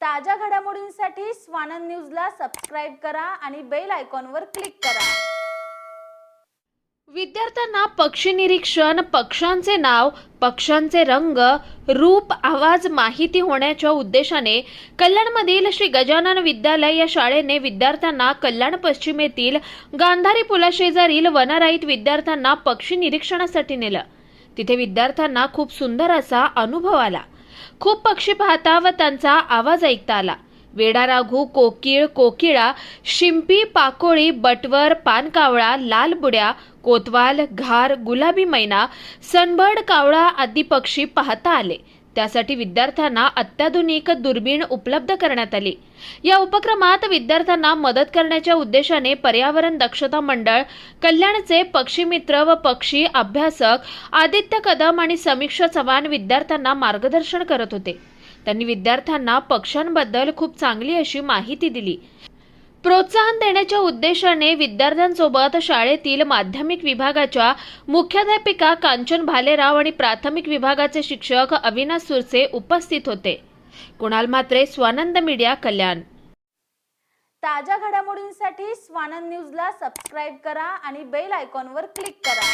ताज्या घडामोडींसाठी स्वानंद न्यूजला सबस्क्राईब करा आणि बेल आयकॉनवर क्लिक करा. विद्यार्थ्यांना पक्षी निरीक्षण पक्ष्यांचे नाव पक्ष्यांचे रंग रूप आवाज माहिती होण्याच्या उद्देशाने कल्याणमधील श्री गजानन विद्यालय या शाळेने विद्यार्थ्यांना कल्याण पश्चिमेतील गांधारी पुलाशेजारील वनराईत विद्यार्थ्यांना पक्षी निरीक्षणासाठी नेलं. तिथे विद्यार्थ्यांना खूप सुंदर असा अनुभव आला. खूप पक्षी पाहता व त्यांचा आवाज ऐकता आला. वेडाराघू कोकिळ कोकिळा शिंपी पाकोळी बटवर पानकावळा लालबुड्या कोतवाल घार गुलाबी मैना सनबर्ड कावळा आदी पक्षी पाहता आले. त्यासाठी विद्यार्थ्यांना अत्याधुनिक दुर्बीण उपलब्ध करण्यात आली. या उपक्रमात विद्यार्थ्यांना मदत करण्याच्या उद्देशाने पर्यावरण दक्षता मंडळ कल्याणचे पक्षी मित्र व पक्षी अभ्यासक आदित्य कदम आणि समीक्षा चव्हाण विद्यार्थ्यांना मार्गदर्शन करत होते. त्यांनी विद्यार्थ्यांना पक्ष्यांबद्दल खूप चांगली अशी माहिती दिली. प्रोत्साहन देण्याच्या उद्देशाने विद्यार्थ्यांसोबत शाळेतील माध्यमिक विभागाच्या मुख्याध्यापिका कांचन भालेराव आणि प्राथमिक विभागाचे शिक्षक अविनाश सुरसे उपस्थित होते. कुणाल मात्रे स्वानंद मीडिया कल्याण. ताज्या घडामोडींसाठी स्वानंद न्यूजला सबस्क्राईब करा आणि बेल आयकॉनवर क्लिक करा.